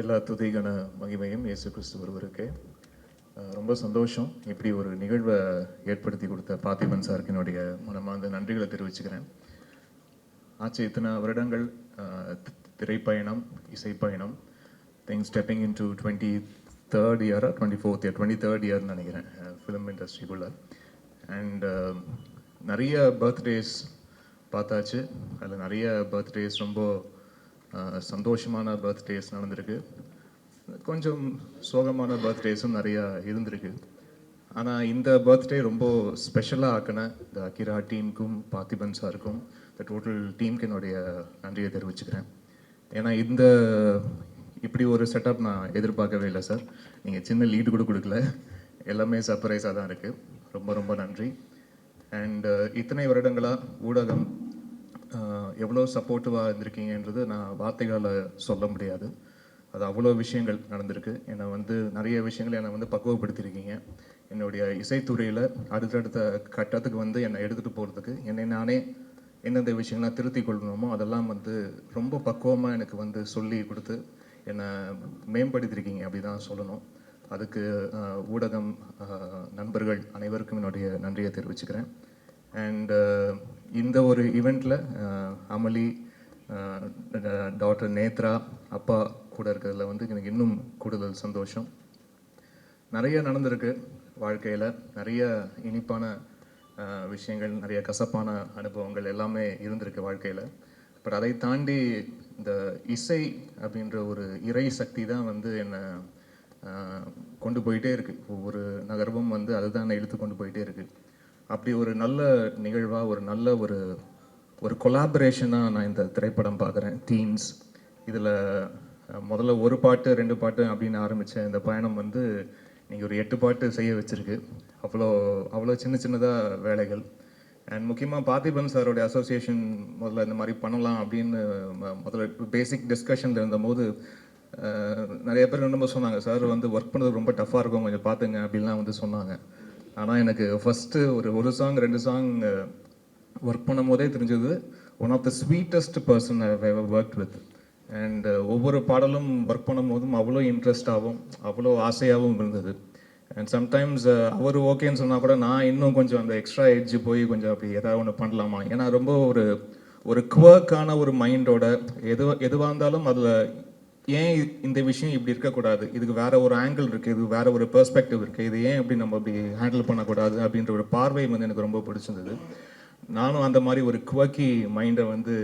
எல்லா துதிகன மகிமையும் இயேசு கிறிஸ்து ஒருவருக்கே ரொம்ப சந்தோஷம். இப்படி ஒரு நிகழ்வை ஏற்படுத்தி கொடுத்த பார்த்திபன் சாருக்கு என்னுடைய மனமார்ந்த நன்றிகளை தெரிவிச்சுக்கிறேன். ஆச்சு இத்தனை வருடங்கள் திரைப்பயணம் இசைப்பயணம் think stepping in to twenty third இயரா twenty fourth year twenty third இயர்னு நினைக்கிறேன் ஃபிலிம் இண்டஸ்ட்ரிக்குள்ளே அண்ட் நிறைய பர்த்டேஸ் பார்த்தாச்சு. அதில் நிறைய பர்த்டேஸ் ரொம்ப சந்தோஷமான பர்த்டேஸ் நடந்திருக்கு. கொஞ்சம் சோகமான பர்த்டேஸும் நிறையா இருந்திருக்கு. ஆனால் இந்த பர்த்டே ரொம்ப ஸ்பெஷலாக ஆக்கின இந்த அகிரா டீமுக்கும் பார்த்திபன் சாருக்கும் இந்த டோட்டல் டீமுக்கு என்னுடைய நன்றியை தெரிவிச்சுக்கிறேன். ஏன்னா இந்த இப்படி ஒரு செட்டப் நான் எதிர்பார்க்கவே இல்லை சார் நீங்கள் சின்ன லீடு கூட கொடுக்கல. எல்லாமே சர்ப்ரைஸாக தான் இருக்குது ரொம்ப ரொம்ப நன்றி. அண்ட் இத்தனை வருடங்களாக ஊடகம் எவ்வளோ சப்போர்ட்டிவாக இருந்திருக்கீங்கன்றது நான் வார்த்தைகளால் சொல்ல முடியாது. அது அவ்வளோ விஷயங்கள் நடந்திருக்கு. என்னை வந்து நிறைய விஷயங்கள் என்னை வந்து பக்குவப்படுத்தியிருக்கீங்க. என்னுடைய இசைத்துறையில் அடுத்தடுத்த கட்டத்துக்கு வந்து என்னை எடுத்துகிட்டு போகிறதுக்கு என்னை நானே எந்தெந்த விஷயங்கள்லாம் திருத்திக் கொள்ளணுமோ அதெல்லாம் வந்து ரொம்ப பக்குவமாக எனக்கு வந்து சொல்லி கொடுத்து என்னை மேம்படுத்தியிருக்கீங்க அப்படி தான் சொல்லணும். அதுக்கு ஊடகம் நண்பர்கள் அனைவருக்கும் என்னுடைய நன்றியை தெரிவிச்சுக்கிறேன். அண்டு இந்த ஒரு ஈவெண்ட்டில் அமளி டாக்டர் நேத்ரா அப்பா கூட இருக்கிறதுல வந்து எனக்கு இன்னும் கூடுதல் சந்தோஷம். நிறைய நடந்திருக்கு வாழ்க்கையில். நிறைய இனிப்பான விஷயங்கள் நிறைய கசப்பான அனுபவங்கள் எல்லாமே இருந்திருக்கு வாழ்க்கையில். பட் அதை தாண்டி இந்த இசை அப்படின்ற ஒரு இறை சக்தி தான் வந்து என்னை கொண்டு போயிட்டே இருக்குது ஒவ்வொரு நகர்வும் வந்து அதுதான் என்னை இழுத்து கொண்டு போயிட்டே இருக்குது அப்படி ஒரு நல்ல நிகழ்வாக ஒரு நல்ல ஒரு ஒரு கொலாபரேஷனாக நான் இந்த திரைப்படம் பார்க்குறேன். தீம்ஸ் இதில் முதல்ல ஒரு பாட்டு ரெண்டு பாட்டு அப்படின்னு ஆரம்பித்த இந்த பயணம் வந்து நீங்கள் ஒரு எட்டு பாட்டு செய்ய வச்சுருக்கு. அவ்வளோ அவ்வளோ சின்ன சின்னதாக வேலைகள். அண்ட் முக்கியமாக பார்த்திபன் சாரோடைய அசோசியேஷன் முதல்ல இந்த மாதிரி பண்ணலாம் அப்படின்னு முதல்ல பேசிக் டிஸ்கஷனில் இருந்தபோது நிறைய பேர் ரொம்ப சொன்னாங்க சார் வந்து ஒர்க் பண்ணுறது ரொம்ப டஃப்பாக இருக்கும் கொஞ்சம் பார்த்துங்க அப்படின்லாம் வந்து சொன்னாங்க. ஆனால் எனக்கு ஃபஸ்ட்டு ஒரு ஒரு சாங் ரெண்டு சாங் ஒர்க் பண்ணும் போதே தெரிஞ்சது. One of the sweetest person work with and ஒவ்வொரு பாடலும் ஒர்க் பண்ணும் போதும் அவ்வளோ இன்ட்ரெஸ்டாகவும் அவ்வளோ ஆசையாகவும் இருந்தது. அண்ட் சம்டைம்ஸ் அவர் ஓகேன்னு சொன்னால் கூட நான் இன்னும் கொஞ்சம் அந்த எக்ஸ்ட்ரா எட்ஜ் போய் கொஞ்சம் அப்படி ஏதாவது ஒன்று பண்ணலாமா? ஏன்னா ரொம்ப ஒரு ஒரு குவர்க்கான ஒரு மைண்டோட எது எதுவாக இருந்தாலும் அதில் ஏன் இந்த விஷயம் இப்படி இருக்கக்கூடாது? இதுக்கு வேற ஒரு ஆங்கிள் இருக்கு இது வேற ஒரு பெர்ஸ்பெக்டிவ் இருக்கு. இது ஏன் இப்படி நம்ம இப்படி ஹேண்டில் பண்ணக்கூடாது அப்படின்ற ஒரு பார்வை வந்து எனக்கு ரொம்ப பிடிச்சிருந்தது. நானும் அந்த மாதிரி ஒரு குவக்கி மைண்டை வந்து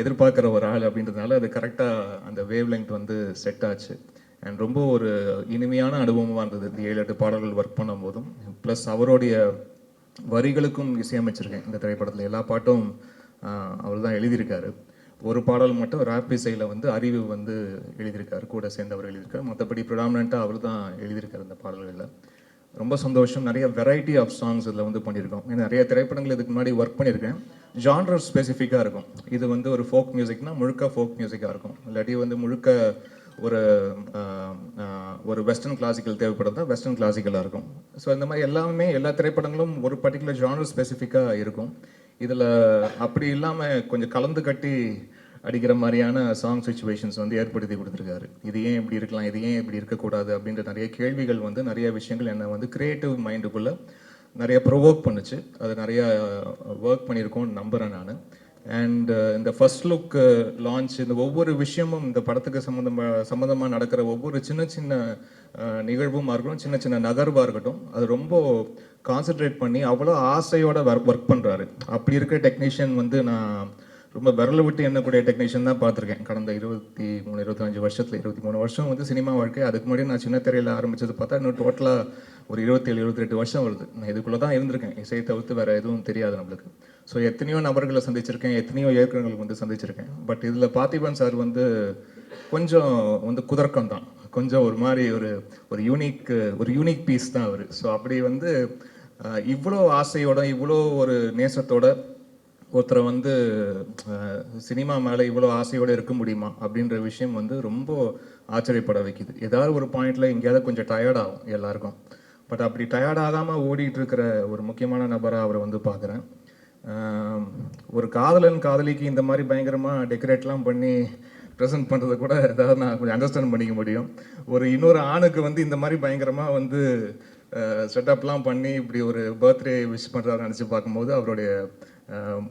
எதிர்பார்க்குற ஒரு ஆள் அப்படின்றதுனால அது கரெக்டாக அந்த வேவ் லெங்க் வந்து செட் ஆச்சு. அண்ட் ரொம்ப ஒரு இனிமையான அனுபவமாக இருந்தது. இந்த ஏழு எட்டு பாடல்கள் ஒர்க் பண்ணும் போதும் ப்ளஸ் அவருடைய வரிகளுக்கும் இசையமைச்சிருக்கேன். இந்த திரைப்படத்தில் எல்லா பாட்டும் அவர் தான் எழுதியிருக்காரு. ஒரு பாடல் மட்டும் ராப் இசையில் வந்து அறிவு வந்து எழுதியிருக்காரு கூட சேர்ந்தவர் எழுதியிருக்காரு மற்றபடி ப்ரிடாமினண்ட்டாக அவர் தான் எழுதியிருக்காரு அந்த பாடல்களில். ரொம்ப சந்தோஷம். நிறைய வெரைட்டி ஆஃப் சாங்ஸ் இதில் வந்து பண்ணியிருக்கோம். ஏன்னா நிறைய திரைப்படங்கள் இதுக்கு முன்னாடி ஒர்க் பண்ணியிருக்கேன். ஜான்ரர் ஸ்பெசிஃபிக்காக இருக்கும். இது வந்து ஒரு ஃபோக் மியூசிக்னா முழுக்க ஃபோக் மியூசிக்காக இருக்கும். இல்லாட்டி வந்து முழுக்க ஒரு ஒரு வெஸ்டர்ன் கிளாசிக்கல் தேவைப்படுறதா வெஸ்டர்ன் கிளாசிக்கலாக இருக்கும். ஸோ இந்த மாதிரி எல்லாமே எல்லா திரைப்படங்களும் ஒரு பர்டிகுலர் ஜானர் ஸ்பெசிஃபிக்காக இருக்கும். இதில் அப்படி இல்லாமல் கொஞ்சம் கலந்து கட்டி அடிக்கிற மாதிரியான சாங் சுச்சுவேஷன்ஸ் வந்து ஏற்படுத்தி கொடுத்துருக்காரு. இது ஏன் இப்படி இருக்கலாம்? இது ஏன் இப்படி இருக்கக்கூடாது? அப்படின்ற நிறைய கேள்விகள் வந்து நிறைய விஷயங்கள் என்னை வந்து கிரியேட்டிவ் மைண்டுக்குள்ளே நிறைய ப்ரொவோக் பண்ணுச்சு. அது நிறைய ஒர்க் பண்ணியிருக்கோம்னு நம்புகிறேன் நான். அண்ட் இந்த ஃபர்ஸ்ட் லுக் லான்ச் இந்த ஒவ்வொரு விஷயமும் இந்த படத்துக்கு சம்மந்தமாக சம்மந்தமாக நடக்கிற ஒவ்வொரு சின்ன சின்ன நிகழ்வுமாக இருக்கட்டும் சின்ன சின்ன நகர்வாக இருக்கட்டும் அது ரொம்ப கான்சென்ட்ரேட் பண்ணி அவ்வளோ ஆசையோட ஒர்க் பண்ணுறாரு அப்படி இருக்கிற டெக்னீஷியன் வந்து நான் ரொம்ப விரல விட்டு எண்ணக்கூடிய டெக்னீஷியன் தான் பார்த்துருக்கேன். கடந்த இருபத்தி மூணு இருபத்தஞ்சு வருஷத்தில் இருபத்தி மூணு வருஷம் வந்து சினிமா வாழ்க்கை. அதுக்கு முன்னாடி நான் சின்ன திரையில் ஆரம்பித்தது பார்த்தா இன்னும் டோட்டலாக ஒரு இருபத்தேழு இருபத்தெட்டு வருஷம் வருது. நான் இதுக்குள்ளே தான் இருந்திருக்கேன். இசையை தவிர்த்து வேறு எதுவும் தெரியாது நம்மளுக்கு. ஸோ எத்தனையோ நபர்களை சந்திச்சிருக்கேன். எத்தனையோ இயக்குநர்கள் வந்து சந்திச்சிருக்கேன். பட் இதில் பார்த்திபன் சார் வந்து கொஞ்சம் வந்து குதர்க்கம் தான் கொஞ்சம் ஒரு மாதிரி ஒரு ஒரு யூனிக் ஒரு யூனிக் பீஸ் தான் அவர். ஸோ அப்படி வந்து இவ்வளோ ஆசையோட இவ்வளோ ஒரு நேசத்தோட ஒருத்தரை வந்து சினிமா மேலே இவ்வளோ ஆசையோடு இருக்க முடியுமா அப்படின்ற விஷயம் வந்து ரொம்ப ஆச்சரியப்பட வைக்குது. ஏதாவது ஒரு பாயிண்ட்டில் எங்கேயாவது கொஞ்சம் டயர்ட் ஆகும் எல்லாருக்கும். பட் அப்படி டயர்ட் ஆகாமல் ஓடிட்டு இருக்கிற ஒரு முக்கியமான நபராக அவரை வந்து பார்க்குறேன். ஒரு காதலன் காதலிக்கு இந்த மாதிரி பயங்கரமாக டெக்கரேட்லாம் பண்ணி ப்ரெசென்ட் பண்ணுறது கூட ஏதாவது நான் கொஞ்சம் அண்டர்ஸ்டாண்ட் பண்ணிக்க முடியும். ஒரு இன்னொரு ஆணுக்கு வந்து இந்த மாதிரி பயங்கரமாக வந்து செட்டப்லாம் பண்ணி இப்படி ஒரு பர்த்டே விஷ் பண்ணுறாரு நினச்சி பார்க்கும்போது அவருடைய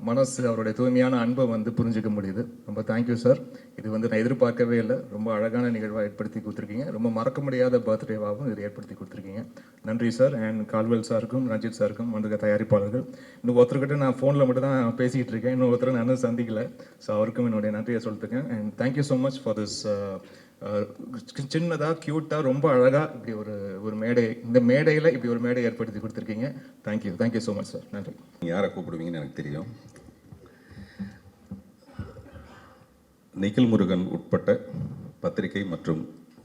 மனசு அவருடைய தூய்மையான அன்பை வந்து புரிஞ்சிக்க முடியுது. ரொம்ப தேங்க்யூ சார் இது வந்து நான் எதிர்பார்க்கவே இல்லை. ரொம்ப அழகான நிகழ்வாக ஏற்படுத்தி கொடுத்துருக்கீங்க. ரொம்ப மறக்க முடியாத பர்த்டேவாகவும் இது ஏற்படுத்தி கொடுத்துருக்கீங்க. நன்றி சார் அண்ட் கால்வெல் சாருக்கும் ரஞ்சித் சாருக்கும் வந்திருக்க தயாரிப்பாளர்கள். இன்னும் ஒருத்தர்கிட்ட நான் ஃபோனில் மட்டும் தான் பேசிக்கிட்டு இருக்கேன். இன்னும் ஒருத்தர் நான் சந்திக்கல. ஸோ அவருக்கும் என்னுடைய நன்றியை சொல்லிட்டுருக்கேன். And thank you so much for this சின்னதாக க்யூட்டாக ரொம்ப அழகாக இப்படி ஒரு ஒரு மேடை இந்த மேடையில் இப்படி ஒரு மேடை ஏற்படுத்தி கொடுத்துருக்கீங்க. Thank you thank you so much sir நன்றி. நீங்கள் யாரை கூப்பிடுவீங்கன்னு எனக்கு தெரியும். நிக்கில் முருகன் உட்பட்ட பத்திரிகை மற்றும்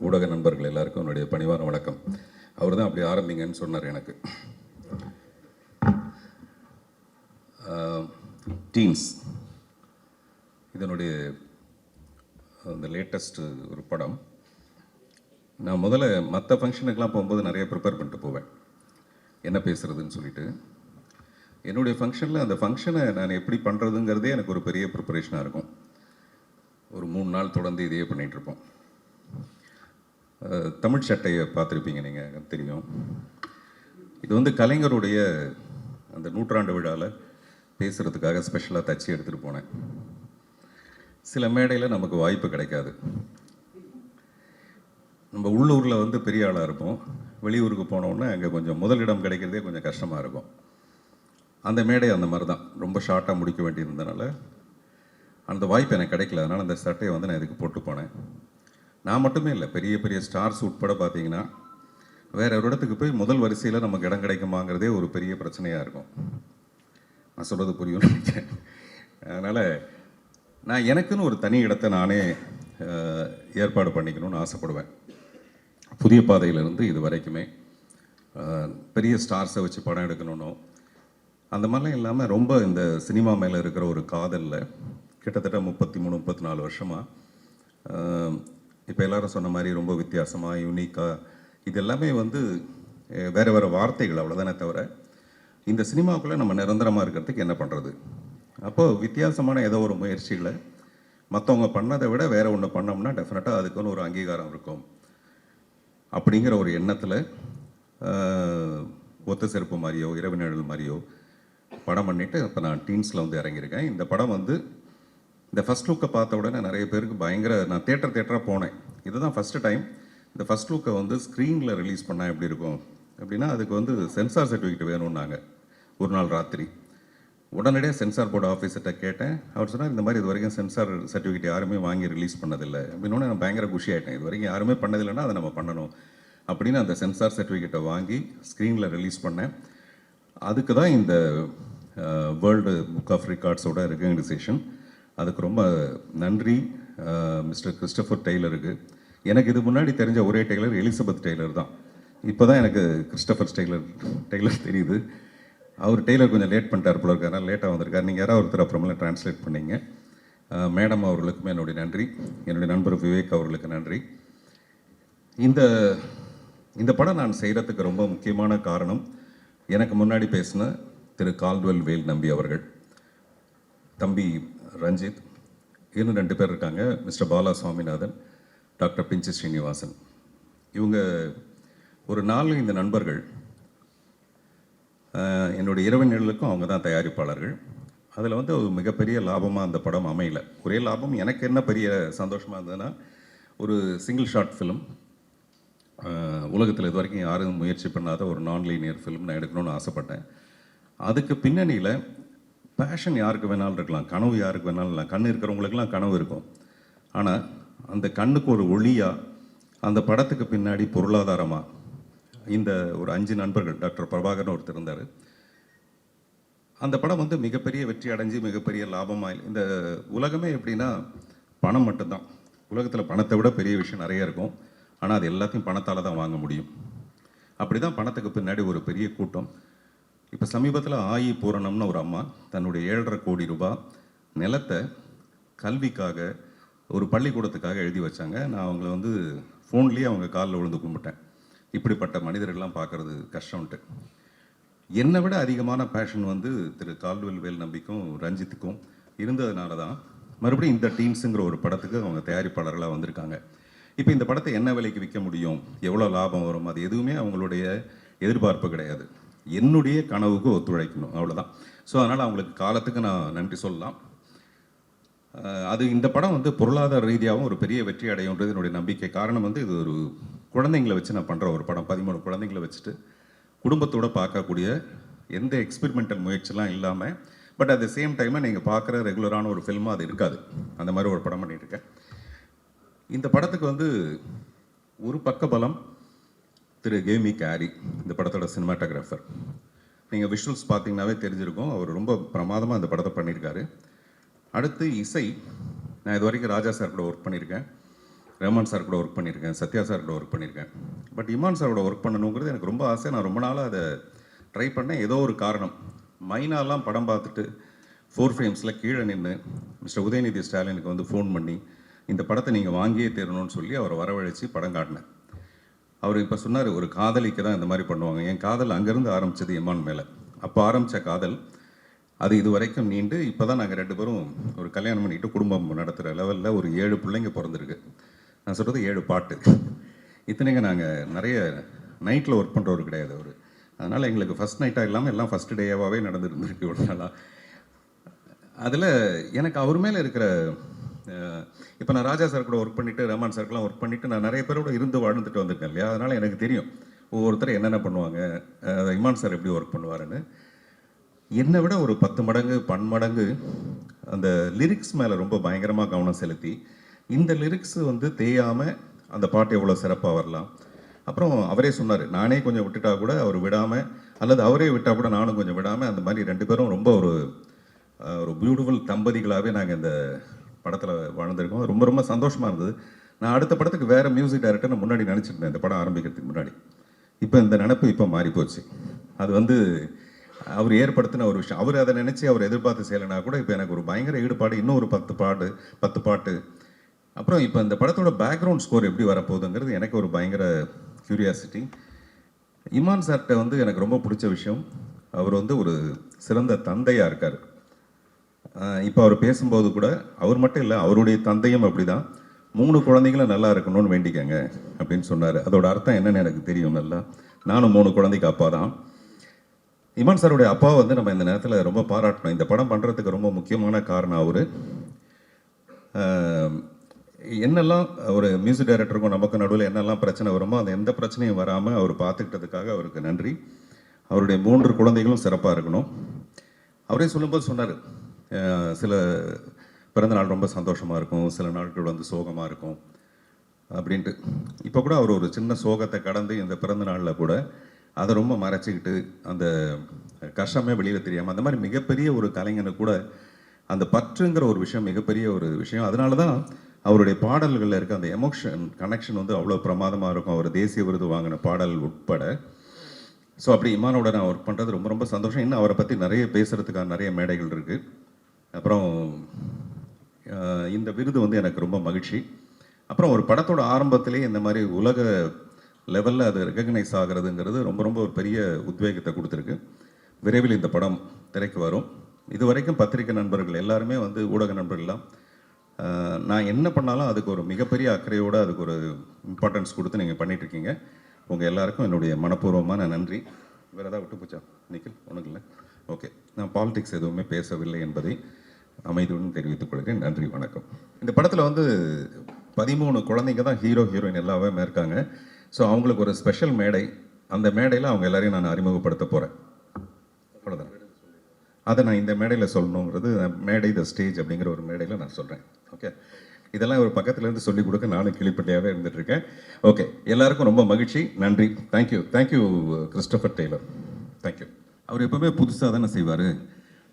ஊடக நண்பர்கள் எல்லாருக்கும் என்னுடைய பணிவான வணக்கம். அவர் தான் அப்படி ஆரம்பிங்கன்னு சொன்னார் எனக்கு. டீன்ஸ் இதனுடைய அந்த லேட்டஸ்ட்டு ஒரு படம். நான் முதல்ல மற்ற ஃபங்க்ஷனுக்கெலாம் போகும்போது நிறைய ப்ரிப்பேர் பண்ணிட்டு போவேன். என்ன பேசுகிறதுன்னு சொல்லிட்டு. என்னுடைய ஃபங்க்ஷனில் அந்த ஃபங்க்ஷனை நான் எப்படி பண்ணுறதுங்கிறதே எனக்கு ஒரு பெரிய ப்ரிப்பரேஷனாக இருக்கும். ஒரு மூணு நாள் தொடர்ந்து இதையே பண்ணிகிட்ருப்போம் தமிழ் சட்டையை பார்த்துருப்பீங்க நீங்கள் தெரியும். இது வந்து கலைஞருடைய அந்த நூற்றாண்டு விழாவில் பேசுகிறதுக்காக ஸ்பெஷலாக தச்சு எடுத்துகிட்டு போனேன். சில மேடையில் நமக்கு வாய்ப்பு கிடைக்காது. நம்ம உள்ளூரில் வந்து பெரிய ஆளாக இருப்போம். வெளியூருக்கு போனோன்னே அங்கே கொஞ்சம் முதலிடம் கிடைக்கிறதே கொஞ்சம் கஷ்டமாக இருக்கும். அந்த மேடை அந்த மாதிரி தான் ரொம்ப ஷார்ட்டாக முடிக்க வேண்டியிருந்தனால அந்த வாய்ப்பு எனக்கு கிடைக்கல. அதனால் அந்த சட்டையை வந்து நான் இதுக்கு போட்டு போனேன். நான் மட்டுமே இல்லை பெரிய பெரிய ஸ்டார்ஸ் உட்பட பார்த்தீங்கன்னா வேற ஒரு இடத்துக்கு போய் முதல் வரிசையில் நமக்கு இடம் கிடைக்குமாங்கிறதே ஒரு பெரிய பிரச்சனையாக இருக்கும். நான் சொல்கிறது புரியும் நினைக்கிறேன். அதனால் நான் எனக்குன்னு ஒரு தனி இடத்தை நானே ஏற்பாடு பண்ணிக்கணும்னு ஆசைப்படுவேன். புதிய பாதையிலிருந்து இது வரைக்குமே பெரிய ஸ்டார்ஸை வச்சு படம் எடுக்கணும்னோ அந்த மாதிரிலாம் இல்லாமல் ரொம்ப இந்த சினிமா மேலே இருக்கிற ஒரு காதலில் கிட்டத்தட்ட முப்பத்தி மூணு முப்பத்தி நாலு வருஷமாக இப்போ எல்லாரும் சொன்ன மாதிரி ரொம்ப வித்தியாசமாக யூனிக்காக இது எல்லாமே வந்து வேறு வேறு வார்த்தைகள் அவ்வளோதானே தவிர இந்த சினிமாவுக்குள்ளே நம்ம நிரந்தரமாக இருக்கிறதுக்கு என்ன பண்ணுறது அப்போது வித்தியாசமான ஏதோ ஒரு முயற்சிகளை மற்றவங்க பண்ணதை விட வேற ஒன்று பண்ணோம்னா டெஃபினட்டாக அதுக்குன்னு ஒரு அங்கீகாரம் இருக்கும். அப்படிங்கிற ஒரு எண்ணத்தில் ஒத்த செருப்பு மாதிரியோ இரவு நிழல் மாதிரியோ படம் பண்ணிவிட்டு இப்போ நான் டீன்ஸில் வந்து இறங்கியிருக்கேன். இந்த படம் வந்து இந்த ஃபர்ஸ்ட் லுக்கை பார்த்த உடனே நிறைய பேருக்கு பயங்கர நான் தேட்டர் தேட்டராக போனேன். இதுதான் ஃபஸ்ட்டு டைம் இந்த ஃபர்ஸ்ட் லுக்கை வந்து ஸ்க்ரீனில் ரிலீஸ் பண்ணால் எப்படி இருக்கும்? அப்படின்னா அதுக்கு வந்து சென்சார் சர்டிஃபிகேட் வேணும்னாங்க. ஒரு நாள் ராத்திரி. உடனடியாக சென்சார் போர்டு ஆஃபீஸர்கிட்ட கேட்டேன். அவர் சொன்னார் இந்த மாதிரி இது வரைக்கும் சென்சார் சர்டிஃபிகேட் யாருமே வாங்கி ரிலீஸ் பண்ணதில்லை. அப்படின்னு நான் பயங்கர குஷி ஆகிட்டேன் இது வரைக்கும் யாருமே பண்ணதில்லைன்னா அதை நம்ம பண்ணணும். அப்படின்னு அந்த சென்சார் சர்டிஃபிகேட்டை வாங்கி ஸ்க்ரீனில் ரிலீஸ் பண்ணேன். அதுக்கு தான் இந்த வேர்ல்டு புக் ஆஃப் ரெக்கார்ட்ஸோட ரெகக்னைசேஷன் அதுக்கு ரொம்ப நன்றி மிஸ்டர் கிறிஸ்டபர் டெய்லருக்கு. எனக்கு இது முன்னாடி தெரிஞ்ச ஒரே டெய்லர் எலிசபெத் டெய்லர் தான். இப்போ தான் எனக்கு கிறிஸ்டபர் டெய்லர் டெய்லர் தெரியுது. அவர் டெய்லர் கொஞ்சம் லேட் பண்ணிட்டார் போல இருக்காரு லேட்டாக வந்திருக்காரு. நீங்கள் யாராவது ஒருத்தர் அப்புறமெல்லாம் ட்ரான்ஸ்லேட் பண்ணீங்க. மேடம் அவர்களுக்குமே என்னுடைய நன்றி. என்னுடைய நண்பர் விவேக் அவர்களுக்கு நன்றி. இந்த இந்த படம் நான் செய்கிறதுக்கு ரொம்ப முக்கியமான காரணம் எனக்கு முன்னாடி பேசின திரு கால்வெல் வேல் நம்பி அவர்கள். தம்பி ரஞ்சித் இன்னும் ரெண்டு பேர் இருக்காங்க. மிஸ்டர் பாலா சுவாமிநாதன் டாக்டர் பிஞ்சு ஸ்ரீனிவாசன். இவங்க ஒரு நாலு இந்த நண்பர்கள் என்னுடைய இரவு நிழலுக்கும் அவங்க தான் தயாரிப்பாளர்கள். அதில் வந்து ஒரு மிகப்பெரிய லாபமாக அந்த படம் அமையல. ஒரே லாபம் எனக்கு என்ன பெரிய சந்தோஷமாக இருந்ததுன்னா ஒரு சிங்கிள் ஷார்ட் ஃபிலிம் உலகத்தில் இது வரைக்கும் யாரும் முயற்சி பண்ணாத ஒரு நான் லீனியர் ஃபிலிம் நான் எடுக்கணும்னு ஆசைப்பட்டேன். அதுக்கு பின்னணியில் பேஷன் யாருக்கு வேணாலும் இருக்கலாம் கனவு யாருக்கு வேணாலும் இல்லை கண் இருக்கிறவங்களுக்கெல்லாம் கனவு இருக்கும். ஆனால் அந்த கண்ணுக்கு ஒரு ஒளியாக அந்த படத்துக்கு பின்னாடி பொருளாதாரமாக இந்த ஒரு அஞ்சு நண்பர்கள் டாக்டர் பிரபாகரன் ஒருத்தர் இருந்தார். அந்த படம் வந்து மிகப்பெரிய வெற்றி அடைஞ்சு மிகப்பெரிய லாபமாக இந்த உலகமே எப்படின்னா பணம் மட்டும்தான். உலகத்தில் பணத்தை விட பெரிய விஷயம் நிறைய இருக்கும். ஆனால் அது எல்லாத்தையும் பணத்தால் தான் வாங்க முடியும். அப்படி தான் பணத்துக்கு பின்னாடி ஒரு பெரிய கூட்டம். இப்போ சமீபத்தில் ஆயி பூரணம்னு ஒரு அம்மா தன்னுடைய ஏழரை கோடி ரூபாய் நிலத்தை கல்விக்காக ஒரு பள்ளிக்கூடத்துக்காக எழுதி வச்சாங்க. நான் அவங்கள வந்து ஃபோன்லேயே அவங்க காலில் விழுந்து கும்பிட்டேன். இப்படிப்பட்ட மனிதர்கள்லாம் பார்க்கறது கஷ்டம்ன்ட்டு என்னை விட அதிகமான பேஷன் வந்து திரு கால்வெல் வேல் நம்பிக்கும் ரஞ்சித்துக்கும் இருந்ததுனால தான் மறுபடியும் இந்த டீம்ஸுங்கிற ஒரு படத்துக்கு அவங்க தயாரிப்பாளர்களாக வந்திருக்காங்க. இப்போ இந்த படத்தை என்ன விலைக்கு விற்க முடியும்? எவ்வளோ லாபம் வரும்? அது எதுவுமே அவங்களுடைய எதிர்பார்ப்பு கிடையாது. என்னுடைய கனவுக்கு ஒத்துழைக்கணும். அவ்வளோதான் ஸோ அதனால் அவங்களுக்கு காலத்துக்கு நான் நன்றி சொல்லலாம். அது இந்த படம் வந்து பொருளாதார ரீதியாகவும் ஒரு பெரிய வெற்றி அடையுன்றது என்னுடைய நம்பிக்கை. காரணம் வந்து இது ஒரு குழந்தைங்களை வச்சு நான் பண்ணுற ஒரு படம். பதிமூணு குழந்தைங்களை வச்சுட்டு குடும்பத்தோடு பார்க்கக்கூடிய எந்த எக்ஸ்பெரிமெண்டல் முயற்சிலாம் இல்லாமல் பட் அட் த சேம் டைமில் நீங்கள் பார்க்குற ரெகுலரான ஒரு ஃபில்மாக அது இருக்காது. அந்த மாதிரி ஒரு படம் பண்ணிட்டு இந்த படத்துக்கு வந்து ஒரு பக்க பலம் திரு கேமி கேரி இந்த படத்தோட சினிமாட்டோகிராஃபர் நீங்கள் விஷுவல்ஸ் பார்த்தீங்கன்னாவே தெரிஞ்சிருக்கும். அவர் ரொம்ப பிரமாதமாக இந்த படத்தை பண்ணியிருக்காரு. அடுத்து இசை. நான் இது வரைக்கும் ராஜா சார் கூட ஒர்க் பண்ணியிருக்கேன் ரஹ்மான் சார் கூட ஒர்க் பண்ணியிருக்கேன் சத்யா சார் கூட ஒர்க் பண்ணியிருக்கேன் பட் இமான் சாரோட ஒர்க் பண்ணணுங்கிறது எனக்கு ரொம்ப ஆசை. நான் ரொம்ப நாளாக அதை ட்ரை பண்ணேன். ஏதோ ஒரு காரணம். மைனாலாம் படம் பார்த்துட்டு ஃபோர் ஃப்ரேம்ஸில் கீழே நின்று மிஸ்டர் உதயநிதி ஸ்டாலினுக்கு வந்து ஃபோன் பண்ணி இந்த படத்தை நீங்கள் வாங்கியே தரணும்னு சொல்லி அவரை வரவழைச்சி படம் காட்டினேன். அவர் இப்போ சொன்னார் ஒரு காதலிக்கு தான் இந்த மாதிரி பண்ணுவாங்க. என் காதல் அங்கேருந்து ஆரம்பித்தது எம்மான் மேலே. அப்போ ஆரம்பித்த காதல் அது இது வரைக்கும் நீண்டு இப்போ தான் நாங்கள் ரெண்டு பேரும் ஒரு கல்யாணம் பண்ணிட்டு குடும்பம் நடத்துகிற லெவலில் ஒரு ஏழு பிள்ளைங்க பிறந்திருக்கு. நான் சொல்கிறது ஏழு பாட்டு. இத்தனைங்க நாங்கள் நிறைய நைட்டில் ஒர்க் பண்ணுறவர் கிடையாது அவர். அதனால் எங்களுக்கு ஃபஸ்ட் நைட்டாக இல்லாமல் எல்லாம் ஃபஸ்ட் டேவாகவே நடந்துருந்துருக்கு இவ்வளோ நாளாக அதில் எனக்கு அவர் மேலே இருக்கிற இப்போ நான் ராஜா சார் கூட ஒர்க் பண்ணிவிட்டு ரஹ்மான் சார்க்கெலாம் ஒர்க் பண்ணிவிட்டு நான் நிறைய பேரோட இருந்து வாழ்ந்துட்டு வந்திருக்கேன் இல்லையா? அதனால் எனக்கு தெரியும். ஒவ்வொருத்தர் என்னென்ன பண்ணுவாங்க இமான் சார் எப்படி ஒர்க் பண்ணுவாருன்னு. என்னை விட ஒரு பத்து மடங்கு பன்மடங்கு அந்த லிரிக்ஸ் மேலே ரொம்ப பயங்கரமாக கவனம் செலுத்தி இந்த லிரிக்ஸ் வந்து தேயாமல் அந்த பாட்டு எவ்வளோ சிறப்பாக வரலாம். அப்புறம் அவரே சொன்னார் நானே கொஞ்சம் விட்டுட்டா கூட அவர் விடாமல் அல்லது அவரே விட்டால் கூட நானும் கொஞ்சம் விடாமல் அந்த மாதிரி ரெண்டு பேரும் ரொம்ப ஒரு ஒரு பியூட்டிஃபுல் தம்பதிகளாகவே நாங்கள் இந்த படத்தில் வாழ்ந்திருக்கோம். ரொம்ப ரொம்ப சந்தோஷமாக இருந்தது. நான் அடுத்த படத்துக்கு வேறு மியூசிக் டைரக்டர் நான் முன்னாடி நினச்சிருந்தேன் இந்த படம் ஆரம்பிக்கிறதுக்கு முன்னாடி. இப்போ இந்த நினப்பு இப்போ மாறி போச்சு அது வந்து அவர் ஏற்படுத்தின ஒரு விஷயம். அவர் அதை நினச்சி அவர் எதிர்பார்த்து செய்யலைனா கூட இப்போ எனக்கு ஒரு பயங்கர ஈடுபாடு இன்னும் ஒரு பத்து பாட்டு பத்து பாட்டு. அப்புறம் இப்போ இந்த படத்தோட பேக்ரவுண்ட் ஸ்கோர் எப்படி வரப்போகுதுங்கிறது எனக்கு ஒரு பயங்கர க்யூரியாசிட்டி இமான் சார்கிட்ட வந்து எனக்கு ரொம்ப பிடிச்ச விஷயம். அவர் வந்து ஒரு சிறந்த தந்தையாக இருக்கார். இப்போ அவர் பேசும்போது கூட அவர் மட்டும் இல்லை அவருடைய தந்தையும் அப்படிதான். மூணு குழந்தைங்களும் நல்லா இருக்கணும்னு வேண்டிக்கங்க அப்படின்னு சொன்னார். அதோட அர்த்தம் என்னென்னு எனக்கு தெரியும் நல்லா. நானும் மூணு குழந்தைக்கு அப்பா தான் இமான் சாருடைய அப்பா வந்து நம்ம இந்த நேரத்தில் ரொம்ப பாராட்டணும். இந்த படம் பண்ணுறதுக்கு ரொம்ப முக்கியமான காரணம் அவர். என்னெல்லாம் ஒரு மியூசிக் டைரக்டருக்கும் நமக்கு நடுவில் என்னெல்லாம் பிரச்சனை வருமோ அந்த எந்த பிரச்சனையும் வராமல் அவர் பார்த்துக்கிட்டதுக்காக அவருக்கு நன்றி. அவருடைய மூன்று குழந்தைகளும் சிறப்பாக இருக்கணும். அவரே சொல்லும்போது சொன்னார் சில பிறந்த நாள் ரொம்ப சந்தோஷமாக இருக்கும் சில நாட்கள் வந்து சோகமாக இருக்கும் அப்படின்ட்டு. இப்போ கூட அவர் ஒரு சின்ன சோகத்தை கடந்து இந்த பிறந்த நாளில் கூட அதை ரொம்ப மறைச்சிக்கிட்டு அந்த கஷ்டமே வெளியில் தெரியாமல் அந்த மாதிரி மிகப்பெரிய ஒரு கலைஞனுக்கு கூட அந்த பற்றுங்கிற ஒரு விஷயம் மிகப்பெரிய ஒரு விஷயம். அதனால தான் அவருடைய பாடல்களில் இருக்க அந்த எமோஷன் கனெக்ஷன் வந்து அவ்வளோ பிரமாதமாக இருக்கும். அவர் தேசிய விருது வாங்கின பாடல் உட்பட. ஸோ அப்படி இமானோட நான் ஒர்க் பண்ணுறது ரொம்ப ரொம்ப சந்தோஷம். இன்னும் அவரை பற்றி நிறைய பேசுகிறதுக்கான நிறைய மேடைகள் இருக்குது அப்புறம் இந்த விருது வந்து எனக்கு ரொம்ப மகிழ்ச்சி. அப்புறம் ஒரு படத்தோட ஆரம்பத்திலே இந்த மாதிரி உலக லெவலில் அது ரெகக்னைஸ் ஆகிறதுங்கிறது ரொம்ப ரொம்ப ஒரு பெரிய உத்வேகத்தை கொடுத்துருக்கு. விரைவில் இந்த படம் திரைக்கு வரும். இது வரைக்கும் பத்திரிகை நண்பர்கள் எல்லாருமே வந்து ஊடக நண்பர்கள்லாம் நான் என்ன பண்ணாலும் அதுக்கு ஒரு மிகப்பெரிய அக்கறையோடு அதுக்கு ஒரு இம்பார்ட்டன்ஸ் கொடுத்து நீங்கள் பண்ணிகிட்ருக்கீங்க இருக்கீங்க. உங்கள் எல்லாருக்கும் என்னுடைய மனப்பூர்வமான நன்றி. வேறு ஏதாவது விட்டு போச்சா? நிக்கில் ஒன்றும் இல்லை. ஓகே. நான் பாலிடிக்ஸ் எதுவுமே பேசவில்லை என்பதை அமைதியுடன் தெரிவித்துக் கொள்கிறேன். நன்றி வணக்கம். இந்த படத்தில் வந்து பதிமூணு குழந்தைங்க தான் ஹீரோ ஹீரோயின் எல்லாமே இருக்காங்க. ஸோ அவங்களுக்கு ஒரு ஸ்பெஷல் மேடை. அந்த மேடையில் அவங்க எல்லாரையும் நான் அறிமுகப்படுத்த போகிறேன் அவ்வளோதான் அதை நான் இந்த மேடையில் சொல்லணுங்கிறது மேடை த ஸ்டேஜ் அப்படிங்கிற ஒரு மேடையில் நான் சொல்கிறேன் ஓகே இதெல்லாம் ஒரு பக்கத்துலேருந்து சொல்லிக் கொடுக்க நானும் கிளிப்பட்டியாகவே இருந்துகிட்ருக்கேன் ஓகே எல்லாருக்கும் ரொம்ப மகிழ்ச்சி. நன்றி. Thank you thank you Christopher Taylor thank you அவர் எப்போவுமே புதுசாக தானே செய்வார்.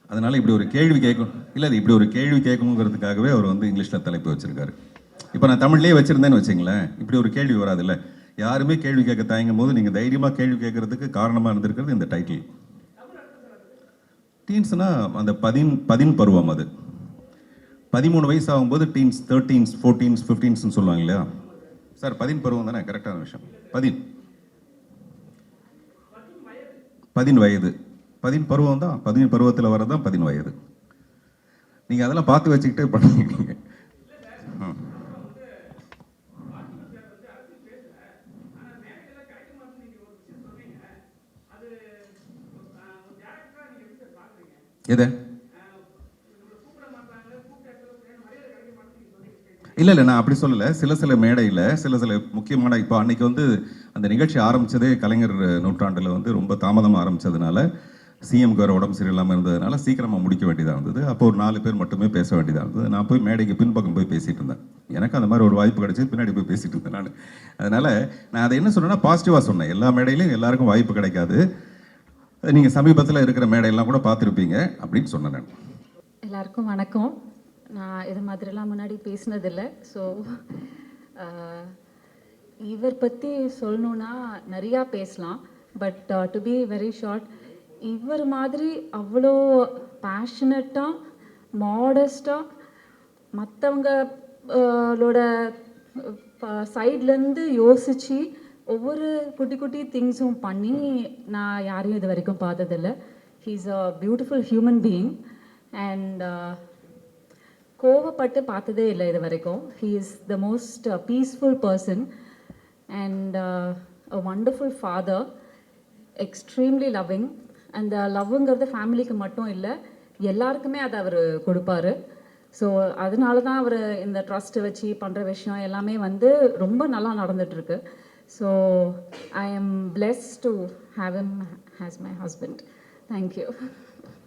அதனால் இப்படி ஒரு கேள்வி கேட்கணும் இல்லை அது இப்படி ஒரு கேள்வி கேட்கணுங்கிறதுக்காகவே அவர் வந்து இங்கிலீஷில் தலைப்பு வச்சுருக்காரு. இப்போ நான் தமிழ்லேயே வச்சுருந்தேன்னு வச்சுங்களேன். இப்படி ஒரு கேள்வி வராதுல்ல. யாருமே கேள்வி கேட்க தயங்கும் போது நீங்கள் தைரியமாக கேள்வி கேட்கறதுக்கு காரணமாக இருந்திருக்கிறது இந்த டைட்டில் டீன்ஸ்னா அந்த பதின் பதின் பருவம் அது. பதிமூணு வயசு ஆகும்போது டீன்ஸ் தேர்ட்டீன்ஸ் ஃபோர்டீன்ஸ் ஃபிஃப்டீன்ஸ்னு சொல்லுவாங்க இல்லையா? சார் பதின் பருவம் தானே கரெக்டான விஷயம். பதின். பதின் வயது. பதின் பருவம் தான் பதின் பருவத்தில் வரது தான் பதின் வயது. நீங்கள் அதெல்லாம் பார்த்து வச்சுக்கிட்டே பண்ணிக்கிட்டீங்க எதை? இல்லை இல்லை நான் அப்படி சொல்லலை. சில சில மேடையில் சில சில முக்கியமான இப்போ அன்றைக்கி வந்து அந்த நிகழ்ச்சி ஆரம்பித்ததே கலைஞர் நூற்றாண்டில் வந்து ரொம்ப தாமதமாக ஆரம்பித்ததுனால சிஎம்க்கு வேறு உடம்பு சரியில்லாமல் இருந்ததுனால சீக்கிரமாக முடிக்க வேண்டியதாக இருந்தது. அப்போ ஒரு நாலு பேர் மட்டுமே பேச வேண்டியதாக இருந்தது. நான் போய் மேடைக்கு பின்பக்கம் போய் பேசிகிட்டு இருந்தேன். எனக்கு அந்த மாதிரி ஒரு வாய்ப்பு கிடைச்சது பின்னாடி போய் பேசிகிட்டு இருந்தேன் நான். அதனால் நான் அதை என்ன சொன்னேன்னா பாசிட்டிவாக சொன்னேன். எல்லா மேடையிலையும் எல்லாருக்கும் வாய்ப்பு கிடைக்காது. நீங்கள் சமீபத்தில் இருக்கிற மேடையெல்லாம் கூட பார்த்துருப்பீங்க அப்படின்னு சொன்னேன் நான். எல்லாருக்கும் வணக்கம். நான் இது மாதிரிலாம் முன்னாடி பேசினதில்லை. ஸோ இவர் பற்றி சொல்லணுன்னா நிறையா பேசலாம். But to be very short இவர் மாதிரி அவ்வளோ பேஷனட்டாக மாடஸ்டாக மற்றவங்களோட சைட்லேருந்து யோசித்து ஒவ்வொரு குட்டி குட்டி திங்ஸும் பண்ணி நான் யாரையும் இது வரைக்கும் பார்த்ததில்ல. He's a beautiful human being and கோவப்பட்டு பார்த்ததே இல்லை இது வரைக்கும். He is the most peaceful person and a wonderful father extremely loving அந்த லவ்வுங்கிறது ஃபேமிலிக்கு மட்டும் இல்லை எல்லாருக்குமே அதை அவர் கொடுப்பாரு. ஸோ அதனால தான் அவர் இந்த ட்ரஸ்ட்டை வச்சு பண்ணுற விஷயம் எல்லாமே வந்து ரொம்ப நல்லா நடந்துட்டுருக்கு. So I am blessed to have him as my husband. Thank you.